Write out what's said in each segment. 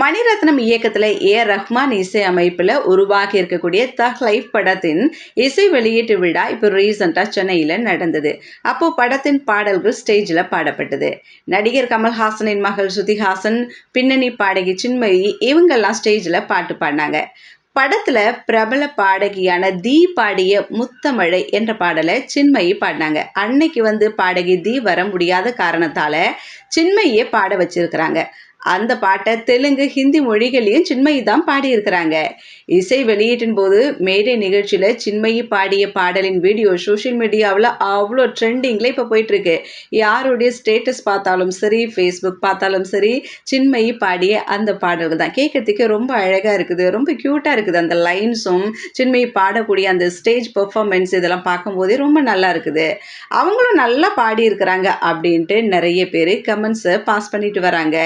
மணிரத்னம் இயக்கத்தில் ஏ. ரஹ்மான் இசை அமைப்பில் உருவாகி இருக்கக்கூடிய தஹ் லைஃப் படத்தின் இசை வெளியீட்டு விழா இப்போ ரீசெண்டாக சென்னையில் நடந்தது. அப்போ படத்தின் பாடல்கள் ஸ்டேஜில் பாடப்பட்டது. நடிகர் கமல்ஹாசனின் மகள் ஸ்ருதிஹாசன் பின்னணி பாடகி சின்மயி இவங்கெல்லாம் ஸ்டேஜில் பாட்டு பாடினாங்க. படத்துல பிரபல பாடகியான தீ பாடிய முத்தமழை என்ற பாடலை சின்மயி பாடினாங்க. அன்னைக்கு வந்து பாடகி தீ வர முடியாத காரணத்தால சின்மயியை பாட வச்சிருக்கிறாங்க. அந்த பாட்டை தெலுங்கு ஹிந்தி மொழிகளையும் சின்மயி தான் பாடியிருக்கிறாங்க. இசை வெளியீட்டின் போது மேடை நிகழ்ச்சியில் சின்மயி பாடிய பாடலின் வீடியோ சோஷியல் மீடியாவில் அவ்வளோ ட்ரெண்டிங்கில் இப்போ போயிட்டுருக்கு. யாருடைய ஸ்டேட்டஸ் பார்த்தாலும் சரி ஃபேஸ்புக் பார்த்தாலும் சரி சின்மயி பாடிய அந்த பாடல்கள் தான். கேட்கறதுக்கு ரொம்ப அழகாக இருக்குது ரொம்ப க்யூட்டாக இருக்குது அந்த லைன்ஸும் சின்மயி பாடக்கூடிய அந்த ஸ்டேஜ் பெர்ஃபார்மன்ஸ் இதெல்லாம் பார்க்கும்போதே ரொம்ப நல்லா இருக்குது. அவங்களும் நல்லா பாடியிருக்கிறாங்க அப்படின்ட்டு நிறைய பேர் கமெண்ட்ஸை பாஸ் பண்ணிட்டு வராங்க.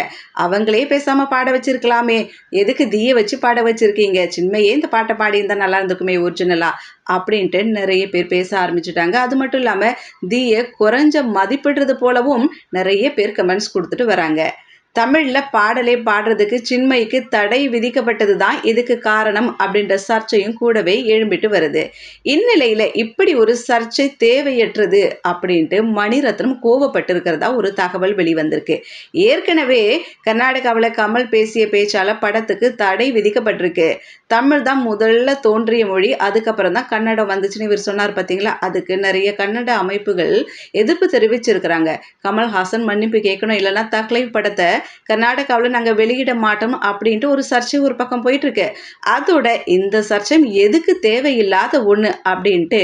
அவங்களே பேசாமல் பாட வச்சிருக்கலாமே. எதுக்கு தீய வச்சு பாட வச்சிருக்கீங்க? உண்மையே இந்த பாட்டை பாடியிருந்தால் நல்லா இருந்திருக்குமே ஒரிஜினலாக அப்படின்ட்டு நிறைய பேர் பேச ஆரம்பிச்சுட்டாங்க. அது மட்டும் இல்லாமல் தீயை குறைஞ்ச மதிப்பிடுறது போலவும் நிறைய பேர் கமெண்ட்ஸ் கொடுத்துட்டு வராங்க. தமிழில் பாடலே பாடுறதுக்கு சின்மைக்கு தடை விதிக்கப்பட்டது தான் இதுக்கு காரணம் அப்படின்ற சர்ச்சையும் கூடவே எழும்பிட்டு வருது. இந்நிலையில் இப்படி ஒரு சர்ச்சை தேவையற்றது அப்படின்ட்டு மணிரத்னம் கோவப்பட்டிருக்கிறதா ஒரு தகவல் வெளிவந்திருக்கு. ஏற்கனவே கர்நாடகாவில் கமல் பேசிய பேச்சால படத்துக்கு தடை விதிக்கப்பட்டிருக்கு. தமிழ் தான் முதல்ல தோன்றிய மொழி. அதுக்கப்புறம் தான் கன்னடம் வந்துச்சுன்னு இவர் சொன்னார் பார்த்தீங்களா அதுக்கு நிறைய கன்னட அமைப்புகள் எதிர்ப்பு தெரிவிச்சிருக்கிறாங்க. கமல்ஹாசன் மன்னிப்பு கேட்கணும் இல்லைன்னா தக்லை படத்தை கர்நாடகாவில் நாங்கள் வெளியிட மாட்டோம் அப்படின்ட்டு ஒரு சர்ச்சை ஒரு பக்கம் போயிட்டுருக்கு. அதோட இந்த சர்ச்சை எதுக்கு தேவையில்லாத ஒன்று அப்படின்ட்டு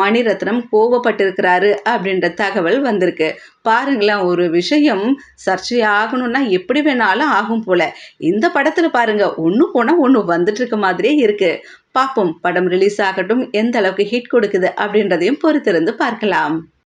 மணிரத்னம் கோவப்பட்டிருக்கிறாரு அப்படின்ற தகவல் வந்திருக்கு. பாருங்களேன் ஒரு விஷயம் சர்ச்சை ஆகணும்னா எப்படி வேணாலும் ஆகும் போல. இந்த படத்தில் பாருங்க ஒன்று போனால் ஒன்று வந்துட்டு இருக்க மாதிரியே இருக்கு. பார்ப்போம் படம் ரிலீஸ் ஆகட்டும் எந்த அளவுக்கு ஹிட் கொடுக்குது அப்படின்றதையும் பொறுத்திருந்து பார்க்கலாம்.